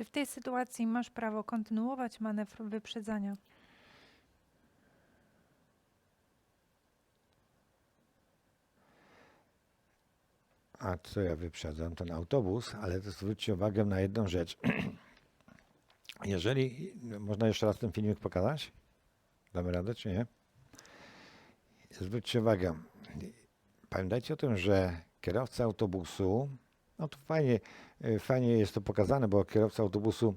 Czy w tej sytuacji masz prawo kontynuować manewr wyprzedzania? A co ja wyprzedzam? Ten autobus, ale to zwróćcie uwagę na jedną rzecz. Jeżeli, można jeszcze raz ten filmik pokazać? Damy radę, czy nie? Zwróćcie uwagę. Pamiętajcie o tym, że kierowca autobusu, no to fajnie, y, fajnie jest to pokazane, bo kierowca autobusu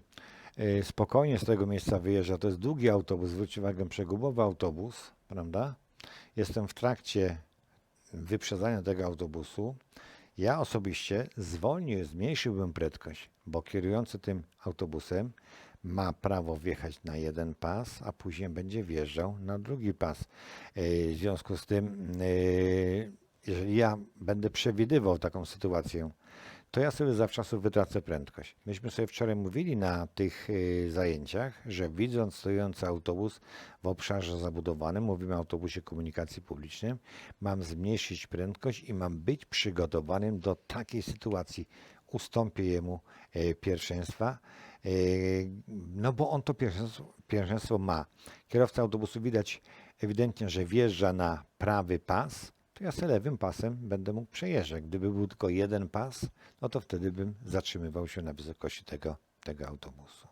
y, spokojnie z tego miejsca wyjeżdża. To jest długi autobus, zwróćcie uwagę, przegubowy autobus, prawda? Jestem w trakcie wyprzedzania tego autobusu. Ja osobiście zwolnił, zmniejszyłbym prędkość, bo kierujący tym autobusem ma prawo wjechać na jeden pas, a później będzie wjeżdżał na drugi pas. Yy, W związku z tym, jeżeli ja będę przewidywał taką sytuację, to ja sobie zawczasu wytracę prędkość. Myśmy sobie wczoraj mówili na tych yy, zajęciach, że widząc stojący autobus w obszarze zabudowanym, mówimy o autobusie komunikacji publicznej, mam zmniejszyć prędkość i mam być przygotowanym do takiej sytuacji. Ustąpię jemu e, pierwszeństwa, e, no bo on to pierwszeństwo, pierwszeństwo ma. Kierowca autobusu widać ewidentnie, że wjeżdża na prawy pas, ja sobie lewym pasem będę mógł przejeżdżać. Gdyby był tylko jeden pas, no to wtedy bym zatrzymywał się na wysokości tego, tego autobusu.